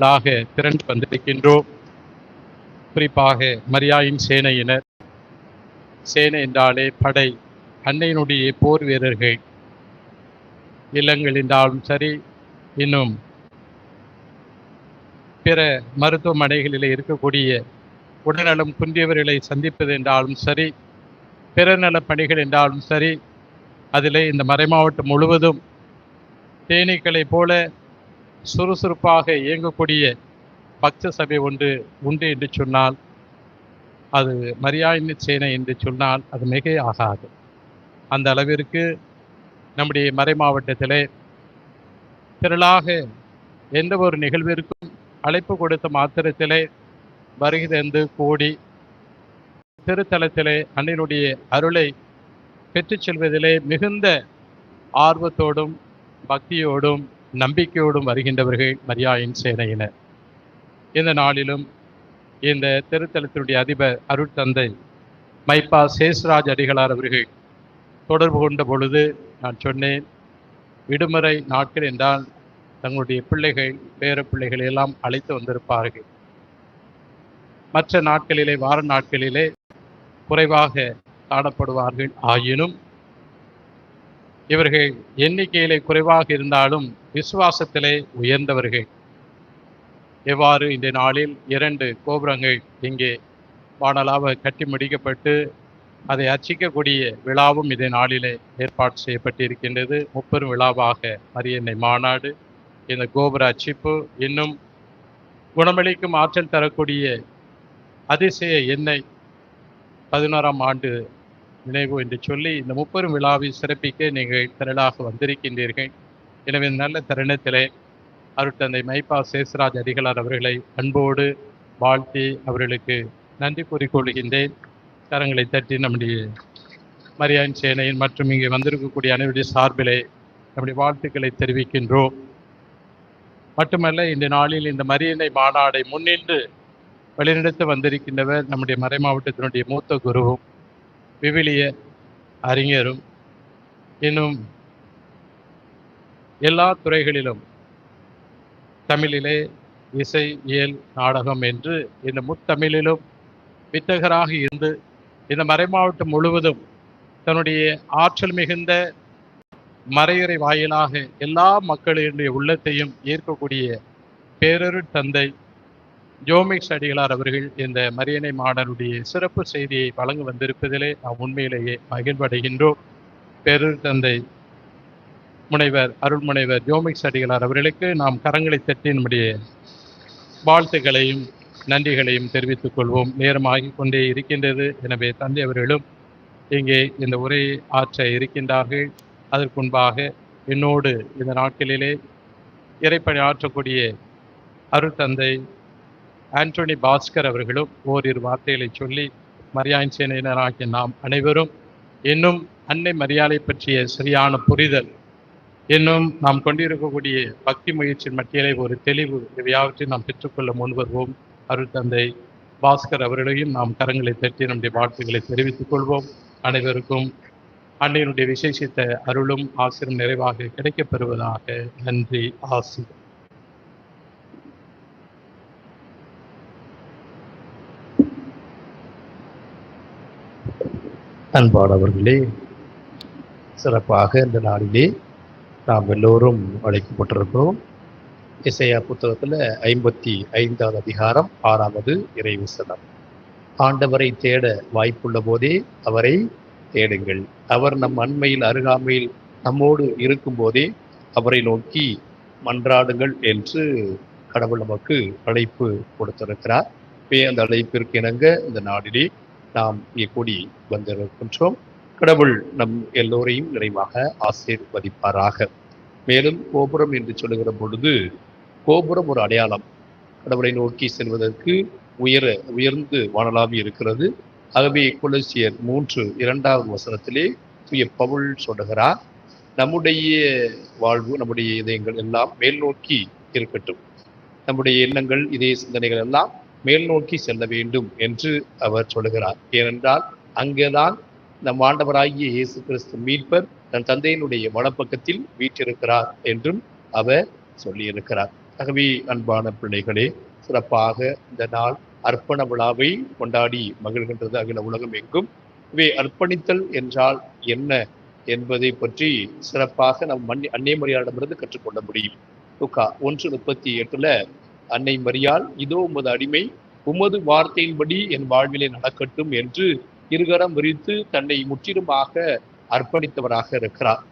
லாக திரண்டு வந்திருக்கின்றோம். குறிப்பாக மரியாயின் சேனையினர். சேனை என்றாலே படை அன்னையினுடைய போர் வீரர்கள். இல்லங்கள் என்றாலும் சரி இன்னும் பிற மருத்துவமனைகளில் இருக்கக்கூடிய உடல்நலம் குன்றியவர்களை சந்திப்பது என்றாலும் சரி பிறநலப் பணிகள் என்றாலும் சரி அதிலே இந்த மறைமாவட்டம் முழுவதும் தேனீக்களைப் போல சுறுசுறுப்பாக இயங்கக்கூடிய பக்த சபை ஒன்று உண்டு என்று சொன்னால் அது மரியாதை சேனை என்று சொன்னால் அது மிக ஆகாது. அந்த அளவிற்கு நம்முடைய மறை மாவட்டத்திலே திரளாக எந்த ஒரு நிகழ்விற்கும் அழைப்பு கொடுத்த மாத்திரத்திலே வருகை தந்து கூடி திருத்தலத்திலே அன்னையினுடைய அருளை பெற்றுச் செல்வதிலே மிகுந்த ஆர்வத்தோடும் பக்தியோடும் நம்பிக்கையோடும் வருகின்றவர்கள் மரியாயின் சேனையினர். இந்த நாளிலும் இந்த திருத்தலத்தினுடைய அதிபர் அருட்தந்தை மைப்பா சேஸ்ராஜ் அடிகளார் அவர்கள் தொடர்பு கொண்ட பொழுது நான் சொன்னேன் விடுமுறை நாட்கள் என்றால் தங்களுடைய பிள்ளைகள் பேர பிள்ளைகளை எல்லாம் அழைத்து வந்திருப்பார்கள். மற்ற நாட்களிலே வார நாட்களிலே குறைவாக காணப்படுவார்கள். ஆயினும் இவர்கள் எண்ணிக்கையிலே குறைவாக இருந்தாலும் விசுவாசத்திலே உயர்ந்தவர்கள். எவ்வாறு இந்த நாளில் இரண்டு கோபுரங்கள் இங்கே வானலாக கட்டி முடிக்கப்பட்டு அதை அர்ச்சிக்கக்கூடிய விழாவும் இந்த நாளிலே ஏற்பாடு செய்யப்பட்டிருக்கின்றது. முப்பெரும் விழாவாக மரியன்னை மாநாடு இந்த கோபுர அச்சிப்பு இன்னும் குணமளிக்கும் ஆற்றல் தரக்கூடிய அதிசய எண்ணெய் பதினோராம் ஆண்டு நினைவு என்று சொல்லி இந்த முப்பெரும் விழாவை சிறப்பிக்க நீங்கள் திரளாக வந்திருக்கின்றீர்கள். எனவே நல்ல தருணத்திலே அருட்தந்தை மைப்பா சேஸ்ராஜ் அடிகளார் அவர்களை அன்போடு வாழ்த்தி அவர்களுக்கு நன்றி கூறிக்கொள்கின்றேன். கரங்களை தட்டி நம்முடைய மரியான் சேனையின் மற்றும் இங்கே வந்திருக்கக்கூடிய அனைவருடைய சார்பிலே நம்முடைய வாழ்த்துக்களை தெரிவிக்கின்றோம். மட்டுமல்ல இந்த நாளில் இந்த மரியனை மாநாடை முன்னின்று வழிநடத்த வந்திருக்கின்றவர் நம்முடைய மறை மாவட்டத்தினுடைய மூத்த குருவும் விவிலிய அறிஞரும் இன்னும் எல்லா துறைகளிலும் தமிழிலே இசை இயல் நாடகம் என்று இந்த முத்தமிழிலும் வித்தகராக இருந்து இந்த மறைமாவட்டம் முழுவதும் தன்னுடைய ஆற்றல் மிகுந்த மறையறை வாயிலாக எல்லா மக்களுடைய உள்ளத்தையும் ஈர்க்கக்கூடிய பேரருட் தந்தை ஜோமிக்ஸ் அடிகளார் அவர்கள் இந்த மரியணை மாடனுடைய சிறப்பு செய்தியை வழங்க வந்திருப்பதிலே நாம் உண்மையிலேயே மகிழ்வடைகின்றோம். பேரொரு தந்தை முனைவர் அருள்முனைவர் ஜோமிக்ஸ் அடிகளார் அவர்களுக்கு நாம் கரங்களை தட்டி நம்முடைய வாழ்த்துக்களையும் நன்றிகளையும் தெரிவித்துக் கொள்வோம். நேரமாகி கொண்டே இருக்கின்றது. எனவே தந்தை அவர்களும் இங்கே இந்த உரையை ஆற்ற இருக்கின்றார்கள். அதற்குன்பாக என்னோடு இந்த நாட்களிலே இறைப்பணி ஆற்றக்கூடிய அருட்தந்தை ஆண்டோனி பாஸ்கர் அவர்களும் ஓரிரு வார்த்தைகளை சொல்லி மரியாயின் சேனையினராகிய நாம் அனைவரும் இன்னும் அன்னை மரியாதை பற்றிய சரியான புரிதல் இன்னும் நாம் கொண்டிருக்கக்கூடிய பக்தி முயற்சியின் மத்தியிலே ஒரு தெளிவு இவையாவற்றை நாம் பெற்றுக்கொள்ள முன்வருவோம். அருள் தந்தை பாஸ்கர் அவர்களையும் நாம் கரங்களை தட்டி நம்முடைய வாழ்த்துக்களை தெரிவித்துக் கொள்வோம். அனைவருக்கும் அன்னையினுடைய விசேஷித்த அருளும் ஆசிரியம் நிறைவாக கிடைக்கப் பெறுவதாக நன்றி ஆசிரியர் அன்பானவர்களே சிறப்பாக இந்த நாளிலே நாம் எல்லோரும் அழைக்கப்பட்டிருக்கிறோம். இசையா புத்தகத்தில் ஐம்பத்தி ஐந்தாவது அதிகாரம் ஆறாவது இறைவசனம் ஆண்டவரை தேட வாய்ப்புள்ள போதே அவரை தேடுங்கள். அவர் நம் அண்மையில் அருகாமையில் நம்மோடு இருக்கும்போதே அவரை நோக்கி மன்றாடுங்கள் என்று கடவுள் நமக்கு அழைப்பு கொடுத்திருக்கிறார். அந்த அழைப்பிற்கு இணங்க இந்த நாளிலே நாம் இங்கே கூடி வந்திருக்கின்றோம். கடவுள் நம் எல்லோரையும் நிறைவாக ஆசீர்வதிப்பாராக. மேலும் கோபுரம் என்று சொல்லுகிற பொழுது கோபுரம் ஒரு அடையாளம். கடவுளை நோக்கி செல்வதற்கு உயர உயர்ந்து வானலாவி இருக்கிறது. ஆகவே குலசியர் மூன்று இரண்டாவது வசனத்திலே தூய பவுல் சொல்லுகிறார் நம்முடைய வாழ்வு நம்முடைய இதயங்கள் எல்லாம் மேல் நோக்கி இருக்கட்டும். நம்முடைய எண்ணங்கள் இதய சிந்தனைகள் எல்லாம் மேல் நோக்கி செல்ல வேண்டும் என்று அவர் சொல்லுகிறார். ஏனென்றால் அங்கேதான் நம் ஆண்டவராகிய இயேசு கிறிஸ்து மீட்பர் தன் தந்தையினுடைய வலப்பக்கத்தில் வீற்றிருக்கிறார் என்றும் அவர் சொல்லியிருக்கிறார். ஆகவே அன்பான பிள்ளைகளே சிறப்பாக இந்த நாள் அர்ப்பண விழாவை கொண்டாடி மகிழ்கின்றது அகில உலகம் எங்கும். இவை அர்ப்பணித்தல் என்றால் என்ன என்பதை பற்றி சிறப்பாக நம் மண் அன்னை கற்றுக்கொள்ள முடியும். ஒன்று முப்பத்தி எட்டுல அன்னை மரியாள் இதோ உமது அடிமை உமது வார்த்தையின்படி என் வாழ்விலே நடக்கட்டும் என்று இருகரம் விரித்து தன்னை முற்றிலுமாக அர்ப்பணித்தவராக இருக்கிறார்.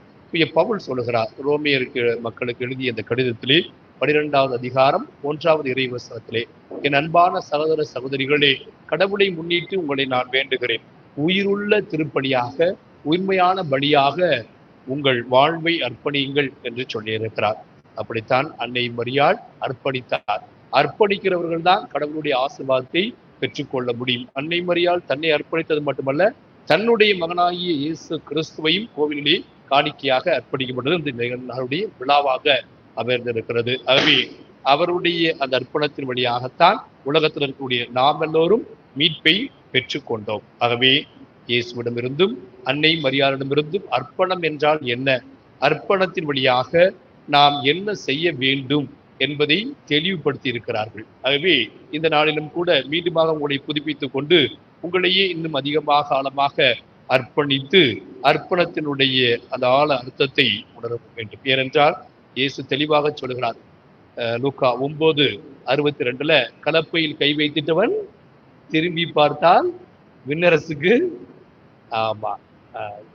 பவுல் சொல்லுகிறார் ரோமியருக்கு மக்களுக்கு எழுதிய இந்த கடிதத்திலே பனிரெண்டாவது அதிகாரம் ஒன்றாவது இறைவசனத்திலே என் அன்பான சகோதர சகோதரிகளே கடவுளை முன்னிட்டு உங்களை நான் வேண்டுகிறேன். உயிருள்ள திருப்பணியாக உண்மையான பலியாக உங்கள் வாழ்வை அர்ப்பணியுங்கள் என்று சொல்லியிருக்கிறார். அப்படித்தான் அன்னை மரியாள் அர்ப்பணித்தார். அர்ப்பணிக்கிறவர்கள் தான் கடவுளுடைய ஆசீர்வாதத்தை பெற்றுக்கொள்ள முடியும். அன்னை மரியாள் தன்னை அர்ப்பணித்தது மட்டுமல்ல தன்னுடைய மகனாகிய இயேசு கிறிஸ்துவையும் கோவிலிலே காணிக்கையாக அர்ப்பணிக்கப்பட்டது இந்த நாளுடைய விழாவாக அமர்ந்திருக்கிறது ஆகவே அவருடைய அந்த அர்ப்பணத்தின் வழியாகத்தான் உலகத்தில் இருக்கக்கூடிய நாம் எல்லோரும் மீட்பை பெற்றுக்கொண்டோம். ஆகவே இயேசுவிடமிருந்தும் அன்னை மரியாளிடமிருந்தும் அர்ப்பணம் என்றால் என்ன? அர்ப்பணத்தின் வழியாக நாம் என்ன செய்ய வேண்டும் என்பதை தெளிவுபடுத்தி இருக்கிறார்கள் ஆகவே இந்த நாளிலும் கூட மீண்டுமாக உங்களை புதுப்பித்துக் கொண்டு உங்களையே இன்னும் அதிகமாக ஆழமாக அர்ப்பணித்து அர்ப்பணத்தினுடைய அந்த ஆழ அர்த்தத்தை உணர வேண்டும். ஏனென்றால் இயேசு தெளிவாக சொல்கிறார். லூக்கா ஒன்பது அறுபத்தி ரெண்டுல கலப்பையில் கை வைத்திட்டவன் திரும்பி பார்த்தால் விண்ணரசுக்கு ஆமா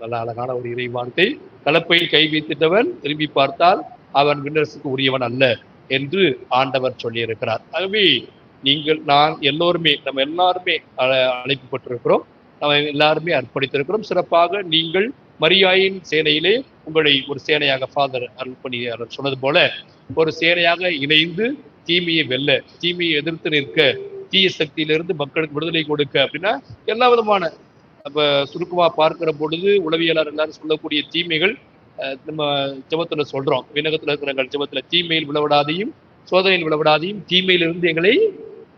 நல்ல அழகான ஒரு இறை வார்த்தை. கலப்பையில் கை வைத்திட்டவன் திரும்பி பார்த்தால் அவன் விண்ணரசுக்கு உரியவன் அல்ல என்று ஆண்டவர் சொல்லியிருக்கிறார். ஆகவே நீங்கள் நான் எல்லோருமே நம்ம எல்லாருமே அழ- அழைக்கப்பட்டிருக்கிறோம். நம்ம எல்லாருமே அர்ப்பணித்திருக்கிறோம். சிறப்பாக நீங்கள் மரியாயின் சேனையிலே உங்களை ஒரு சேனையாக ஃபாதர் அருள்பணி அவர் சொன்னது போல ஒரு சேனையாக இணைந்து தீமையை வெல்ல தீமையை எதிர்த்து நிற்க தீய சக்தியிலிருந்து மக்களுக்கு விடுதலை கொடுக்க அப்படின்னா எல்லா விதமான இப்போ சுருக்கமாக பார்க்கிற பொழுது உளவியலாளர் எல்லாரும் சொல்லக்கூடிய தீமைகள் நம்ம ஜபத்துல சொல்றோம். விண்ணகத்துல இருக்கிற ஜபத்துல தீமையில் விளவிடாதையும் சோதனையில் விளவிடாதையும் தீமையிலிருந்து எங்களை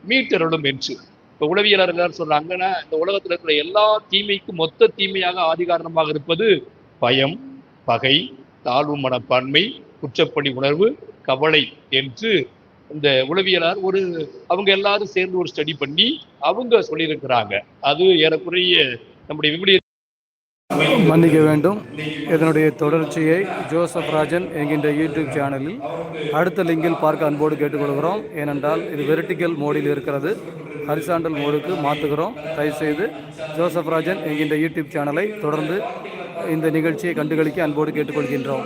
மீட்டருளும் என்று. இப்ப உளவியலாளர் எல்லாரும் சொல்றாங்கன்னா இந்த உலகத்துல இருக்கிற எல்லா தீமைக்கும் மொத்த தீமையாக ஆதிகாரணமாக இருப்பது பயம் பகை தாழ்வு மனப்பான்மை குற்றப்பணி உணர்வு கவலை என்று இந்த உளவியலார் ஒரு அவங்க எல்லாரும் சேர்ந்து ஒரு ஸ்டடி பண்ணி அவங்க சொல்லியிருக்கிறாங்க. அது ஏறக்குறைய நம்முடைய விவிலிய மன்னிக்க வேண்டும். இதனுடைய தொடர்ச்சியை ஜோசப் ராஜன் என்கின்ற யூடியூப் சேனலில் அடுத்த லிங்கில் பார்க்க அன்போடு கேட்டுக்கொள்கிறோம். ஏனென்றால் இது வெர்டிக்கல் மோடில் இருக்கிறது. ஹரிசாண்டல் மோடுக்கு மாற்றுகிறோம். தயவுசெய்து ஜோசப் ராஜன் என்கின்ற யூடியூப் சேனலை தொடர்ந்து இந்த நிகழ்ச்சியை கண்டுகளிக்க அன்போடு கேட்டுக்கொள்கின்றோம்.